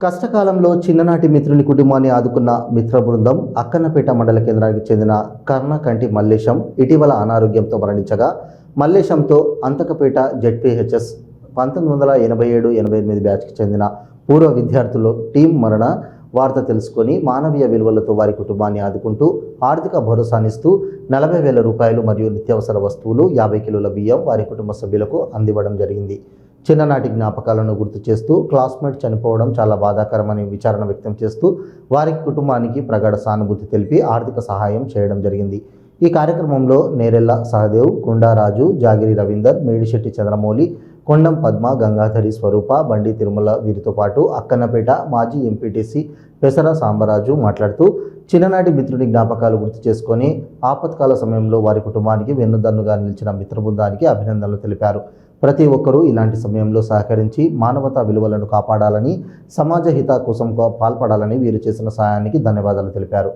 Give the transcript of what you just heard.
కష్టకాలంలో చిన్ననాటి మిత్రుని కుటుంబాన్ని ఆదుకున్న మిత్ర బృందం అక్కన్నపేట మండల కేంద్రానికి చెందిన కర్ణకంటి మల్లేశం ఇటీవల అనారోగ్యంతో మరణించగా మల్లేశంతో అంతకపేట జెడ్పీహెచ్ఎస్ పంతొమ్మిది వందల ఎనభై ఏడు ఎనభై ఎనిమిది బ్యాచ్కి చెందిన పూర్వ విద్యార్థులు టీం మరణ వార్త తెలుసుకొని మానవీయ విలువలతో వారి కుటుంబాన్ని ఆదుకుంటూ ఆర్థిక భరోసానిస్తూ నలభై వేల రూపాయలు మరియు నిత్యావసర వస్తువులు యాభై కిలోల బియ్యం వారి కుటుంబ సభ్యులకు అందివ్వడం జరిగింది. చిన్ననాటి జ్ఞాపకాలను గుర్తు చేస్తూ క్లాస్మేట్ చనిపోవడం చాలా బాధాకరమని విచారణ వ్యక్తం చేస్తూ వారి కుటుంబానికి ప్రగాఢ సానుభూతి తెలిపి ఆర్థిక సహాయం చేయడం జరిగింది. ఈ కార్యక్రమంలో నేరెల్ల సహదేవ్ గుండారాజు జాగిరి రవీందర్ మేడిశెట్టి చంద్రమౌళి కొండం పద్మ గంగాధరి స్వరూప బండి తిరుమల వీరితో పాటు అక్కన్నపేట మాజీ ఎంపీటీసీ పెసర సాంబరాజు మాట్లాడుతూ చిన్ననాటి మిత్రుడి జ్ఞాపకాలు గుర్తు చేసుకొని ఆపత్కాల సమయంలో వారి కుటుంబానికి వెన్నుదన్నుగా నిలిచిన మిత్రబృందానికి అభినందనలు తెలిపారు. ప్రతి ఒక్కరూ ఇలాంటి సమయంలో సహకరించి మానవతా విలువలను కాపాడాలని సమాజ హిత కోసం పాల్పడాలని వీరు చేసిన సహాయానికి ధన్యవాదాలు తెలిపారు.